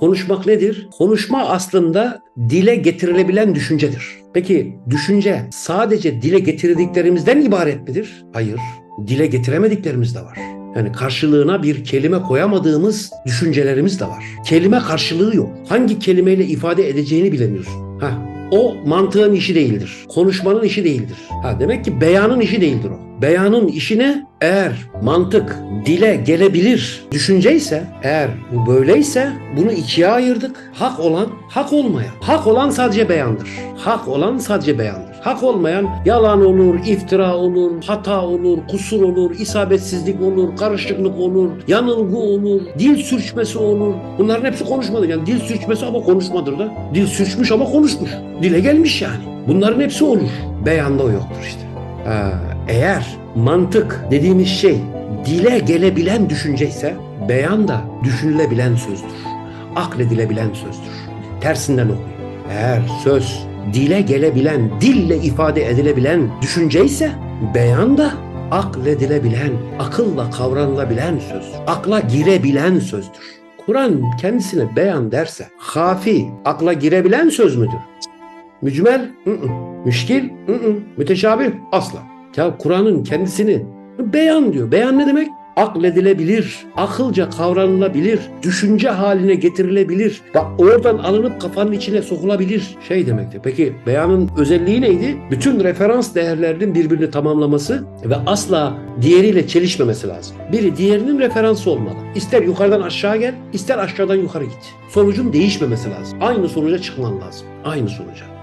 Konuşmak nedir? Konuşma aslında dile getirilebilen düşüncedir. Peki düşünce sadece dile getirdiklerimizden ibaret midir? Hayır. Dile getiremediklerimiz de var. Yani karşılığına bir kelime koyamadığımız düşüncelerimiz de var. Kelime karşılığı yok. Hangi kelimeyle ifade edeceğini bilemiyorsun. Ha, o mantığın işi değildir. Konuşmanın işi değildir. Ha, demek ki beyanın işi değildir o. Beyanın işi ne? Eğer mantık dile gelebilir düşünce ise, eğer bu böyleyse bunu ikiye ayırdık. Hak olan, hak olmayan. Hak olan sadece beyandır. Hak olan sadece beyandır. Hak olmayan yalan olur, iftira olur, hata olur, kusur olur, isabetsizlik olur, karışıklık olur, yanılgı olur, dil sürçmesi olur. Bunların hepsi konuşmadır. Yani dil sürçmesi ama konuşmadır da. Dil sürçmüş ama konuşmuş. Dile gelmiş yani. Bunların hepsi olur. Beyanda o yoktur işte. Ha, eğer mantık dediğimiz şey dile gelebilen düşünce ise beyan da düşünülebilen sözdür. Akledilebilen sözdür. Tersinden okuyun. Eğer söz dile gelebilen, dille ifade edilebilen düşünce ise beyan da akledilebilen, akılla kavranılabilen sözdür. Akla girebilen sözdür. Kur'an kendisine beyan derse hafi akla girebilen söz müdür? Mücmel? Hı-hı. Müşkil? Hı-hı. Müteşabih? Asla. Ya Kur'an'ın kendisini beyan diyor. Beyan ne demek? Akledilebilir, akılca kavranılabilir, düşünce haline getirilebilir. Bak oradan alınıp kafanın içine sokulabilir şey demektir. Peki beyanın özelliği neydi? Bütün referans değerlerinin birbirini tamamlaması ve asla diğeriyle çelişmemesi lazım. Biri diğerinin referansı olmalı. İster yukarıdan aşağı gel, ister aşağıdan yukarı git. Sonucun değişmemesi lazım. Aynı sonuca çıkman lazım. Aynı sonuca.